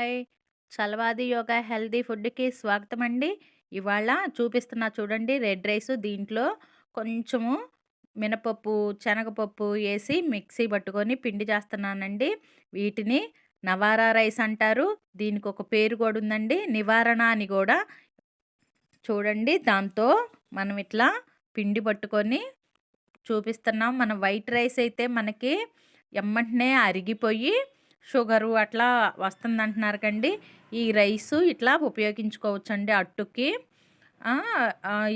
Hi Chalavadi yoga healthy ఫుడ్కి స్వాగతం అండి ఇవాళ చూపిస్తున్నా చూడండి రెడ్ రైస్ దీంట్లో కొంచెము మినపప్పు శనగపప్పు వేసి మిక్సీ పట్టుకొని పిండి చేస్తున్నానండి. వీటిని నవారా రైస్ అంటారు. దీనికి ఒక పేరు కూడా ఉందండి. నివారణ అని కూడా. చూడండి దాంతో మనం ఇట్లా పిండి పట్టుకొని చూపిస్తున్నాం. మన వైట్ రైస్ అయితే మనకి ఎమ్మంటనే అరిగిపోయి షుగరు అట్లా వస్తుంది అంటున్నారు కండి. ఈ రైస్ ఇట్లా ఉపయోగించుకోవచ్చండి అట్టుకి.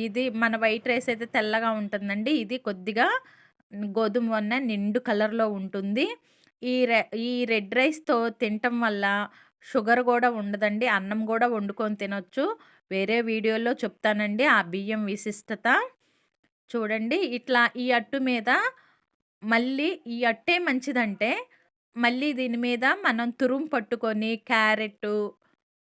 ఇది మన వైట్ రైస్ అయితే తెల్లగా ఉంటుందండి. ఇది కొద్దిగా గోధుమ వన్న నిండు కలర్లో ఉంటుంది. ఈ రె ఈ రెడ్ రైస్తో తినటం వల్ల షుగర్ కూడా ఉండదండి. అన్నం కూడా వండుకొని తినొచ్చు. వేరే వీడియోలో చెప్తానండి. ఆ బియ్యం విశిష్టత. చూడండి ఇట్లా ఈ అట్టు మీద మళ్ళీ ఈ అట్టే మంచిదంటే మళ్ళీ దీని మీద మనం తురుము పట్టుకొని క్యారెట్,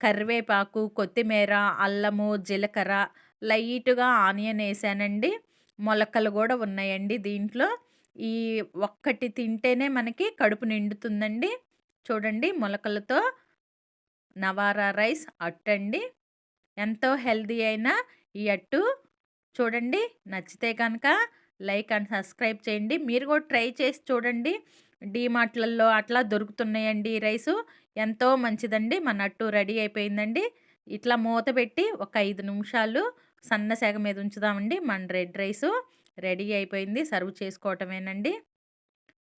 కరివేపాకు కొత్తిమీర అల్లము జీలకర్ర లైట్గా ఆనియన్ వేసానండి. మొలకలు కూడా ఉన్నాయండి దీంట్లో. ఈ ఒక్కటి తింటేనే మనకి కడుపు నిండుతుందండి. చూడండి మొలకలతో నవారా రైస్ అట్టండి. ఎంతో హెల్దీ అయిన ఈ అట్టు. చూడండి నచ్చితే కనుక లైక్ అండ్ సబ్స్క్రైబ్ చేయండి. మీరు కూడా ట్రై చేసి చూడండి. డీమార్ట్లలో అట్లా దొరుకుతున్నాయండి ఈ రైసు. ఎంతో మంచిదండి. మన అట్టు రెడీ అయిపోయిందండి. ఇట్లా మూత పెట్టి ఒక ఐదు నిమిషాలు సన్న సెగ మీద ఉంచుదామండి. మన రెడ్ రైసు రెడీ అయిపోయింది. సర్వ్ చేసుకోవటమేనండి.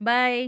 బాయ్.